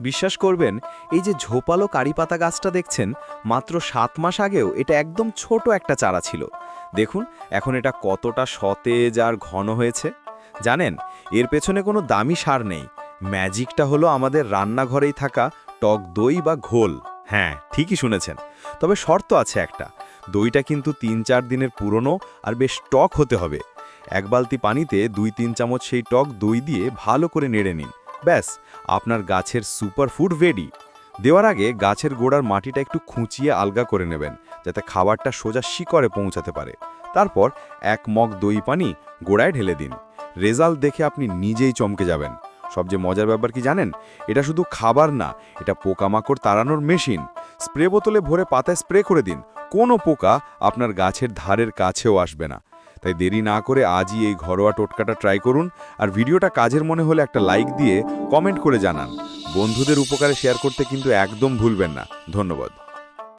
বিশ্বাস করবেন, এই যে ঝোপালো কারিপাতা গাছটা দেখছেন, মাত্র সাত মাস আগেও এটা একদম ছোট একটা চারা ছিল। দেখুন, এখন এটা কতটা সতেজ আর ঘন হয়েছে। জানেন, এর পেছনে কোনো দামি সার নেই। ম্যাজিকটা হলো আমাদের রান্নাঘরেই থাকা টক দই বা ঘোল। হ্যাঁ ঠিকই শুনেছেন। তবে শর্ত আছে একটা, দইটা কিন্তু তিন চার দিনের পুরনো আর বেশ টক হতে হবে। এক বালতি পানিতে দুই তিন চামচ সেই টক দই দিয়ে ভালো করে নেড়ে নিন। ব্যাস, আপনার গাছের সুপার ফুড রেডি দেওয়ার আগে গাছের গোড়ার মাটিটা একটু খুঁচিয়ে আলগা করে নেবেন, যাতে খাবারটা সোজা শিকড়ে পৌঁছাতে পারে। তারপর এক মগ দই পানি গোড়ায় ঢেলে দিন। রেজাল্ট দেখে আপনি নিজেই চমকে যাবেন। সবচেয়ে মজার ব্যাপার কি জানেন? এটা শুধু খাবার না, এটা পোকামাকড় তাড়ানোর মেশিন স্প্রে বোতলে ভরে পাতায় স্প্রে করে দিন। কোনো পোকা আপনার গাছের ধারের কাছেও আসবে না। তাই দেরি না করে আজই এই ঘরোয়া টোটকাটা ট্রাই করুন আর ভিডিওটা কাজের মনে হলে একটা লাইক দিয়ে কমেন্ট করে জানান। বন্ধুদের উপকারে শেয়ার করতে কিন্তু একদম ভুলবেন না। ধন্যবাদ।